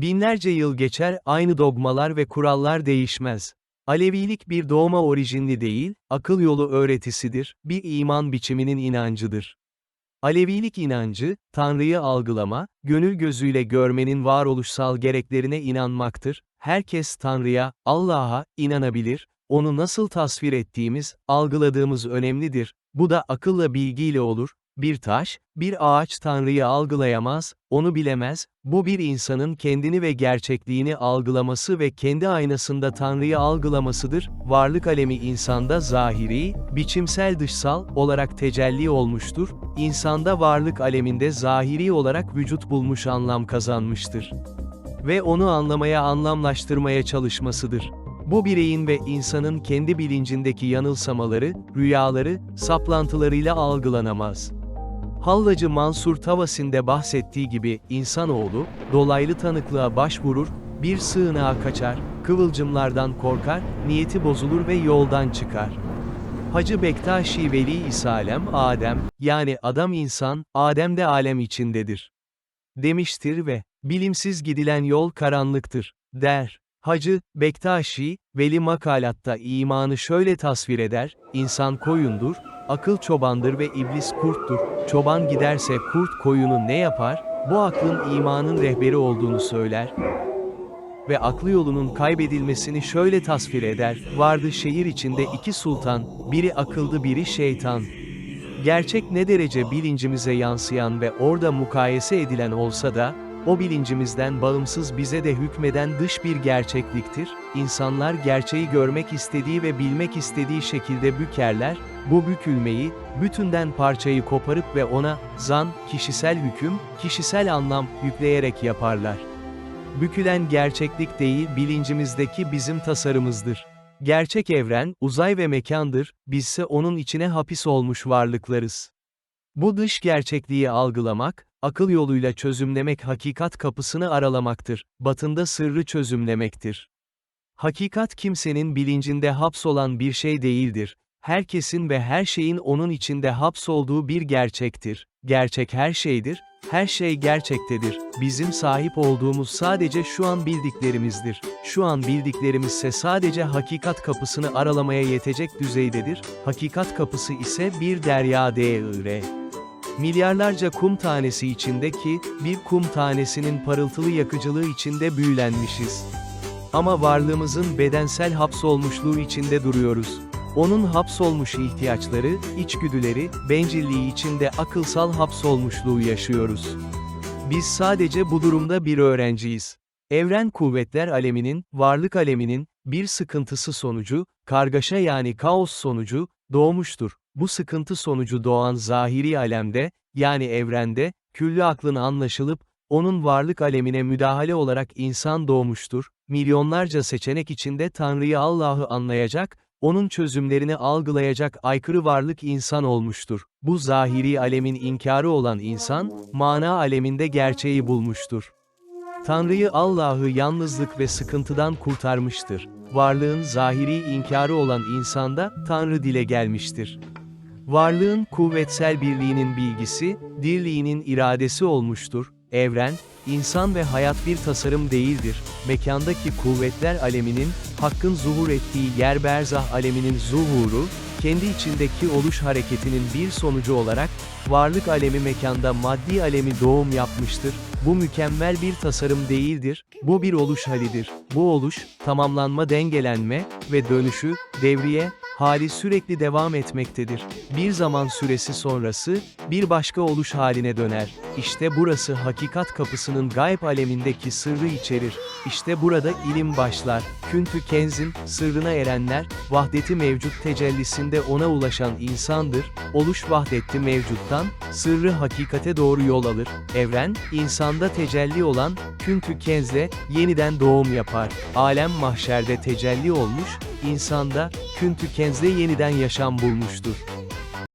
Binlerce yıl geçer, aynı dogmalar ve kurallar değişmez. Alevilik bir doğma orijinli değil, akıl yolu öğretisidir, bir iman biçiminin inancıdır. Alevilik inancı, Tanrı'yı algılama, gönül gözüyle görmenin varoluşsal gereklerine inanmaktır. Herkes Tanrı'ya, Allah'a, inanabilir, onu nasıl tasvir ettiğimiz, algıladığımız önemlidir. Bu da akılla bilgiyle olur. Bir taş, bir ağaç Tanrı'yı algılayamaz, onu bilemez, bu bir insanın kendini ve gerçekliğini algılaması ve kendi aynasında Tanrı'yı algılamasıdır. Varlık alemi insanda zahiri, biçimsel dışsal olarak tecelli olmuştur. İnsanda varlık aleminde zahiri olarak vücut bulmuş anlam kazanmıştır. Ve onu anlamaya anlamlaştırmaya çalışmasıdır. Bu bireyin ve insanın kendi bilincindeki yanılsamaları, rüyaları, saplantılarıyla algılanamaz. Hallacı Mansur Tavasi'nde bahsettiği gibi, insanoğlu, dolaylı tanıklığa başvurur, bir sığınağa kaçar, kıvılcımlardan korkar, niyeti bozulur ve yoldan çıkar. Hacı Bektaşi Veli İsalem, Adem, yani adam insan, Adem de alem içindedir. Demiştir ve, bilimsiz gidilen yol karanlıktır, der. Hacı, Bektaşi, Veli makalatta imanı şöyle tasvir eder, insan koyundur, akıl çobandır ve iblis kurttur. Çoban giderse kurt koyunu ne yapar? Bu aklın imanın rehberi olduğunu söyler. Ve aklı yolunun kaybedilmesini şöyle tasvir eder, vardı şehir içinde iki sultan, biri akıldı biri şeytan. Gerçek ne derece bilincimize yansıyan ve orada mukayese edilen olsa da, o bilincimizden bağımsız bize de hükmeden dış bir gerçekliktir, insanlar gerçeği görmek istediği ve bilmek istediği şekilde bükerler, bu bükülmeyi, bütünden parçayı koparıp ve ona, zan, kişisel hüküm, kişisel anlam, yükleyerek yaparlar. Bükülen gerçeklik değil bilincimizdeki bizim tasarımızdır. Gerçek evren, uzay ve mekandır, bizse onun içine hapis olmuş varlıklarız. Bu dış gerçekliği algılamak, akıl yoluyla çözümlemek hakikat kapısını aralamaktır, batında sırrı çözümlemektir. Hakikat kimsenin bilincinde hapsolan bir şey değildir, herkesin ve her şeyin onun içinde hapsolduğu bir gerçektir. Gerçek her şeydir, her şey gerçektedir. Bizim sahip olduğumuz sadece şu an bildiklerimizdir. Şu an bildiklerimizse sadece hakikat kapısını aralamaya yetecek düzeydedir. Hakikat kapısı ise bir derya değer. Milyarlarca kum tanesi içindeki, bir kum tanesinin parıltılı yakıcılığı içinde büyülenmişiz. Ama varlığımızın bedensel hapsolmuşluğu içinde duruyoruz. Onun hapsolmuş ihtiyaçları, içgüdüleri, bencilliği içinde akılsal hapsolmuşluğu yaşıyoruz. Biz sadece bu durumda bir öğrenciyiz. Evren kuvvetler aleminin, varlık aleminin, bir sıkıntısı sonucu, kargaşa yani kaos sonucu, doğmuştur. Bu sıkıntı sonucu doğan zahiri alemde, yani evrende, küllü aklın anlaşılıp, onun varlık alemine müdahale olarak insan doğmuştur, milyonlarca seçenek içinde Tanrı'yı Allah'ı anlayacak, onun çözümlerini algılayacak aykırı varlık insan olmuştur. Bu zahiri alemin inkarı olan insan, mana aleminde gerçeği bulmuştur. Tanrı'yı Allah'ı yalnızlık ve sıkıntıdan kurtarmıştır. Varlığın zahiri inkarı olan insanda, Tanrı dile gelmiştir. Varlığın kuvvetsel birliğinin bilgisi, dirliğinin iradesi olmuştur. Evren, insan ve hayat bir tasarım değildir. Mekandaki kuvvetler aleminin, hakkın zuhur ettiği yer berzah aleminin zuhuru, kendi içindeki oluş hareketinin bir sonucu olarak, varlık alemi mekanda maddi alemi doğum yapmıştır. Bu mükemmel bir tasarım değildir, bu bir oluş halidir. Bu oluş, tamamlanma dengelenme ve dönüşü, devriye, hali sürekli devam etmektedir. Bir zaman süresi sonrası, bir başka oluş haline döner. İşte burası hakikat kapısının gayb alemindeki sırrı içerir. İşte burada ilim başlar. Küntü kenzin, sırrına erenler, vahdeti mevcut tecellisinde ona ulaşan insandır. Oluş vahdeti mevcuttan, sırrı hakikate doğru yol alır. Evren, insanda tecelli olan, küntü kenzle, yeniden doğum yapar. Alem mahşerde tecelli olmuş, insanda, küntü kenzle yeniden yaşam bulmuştur.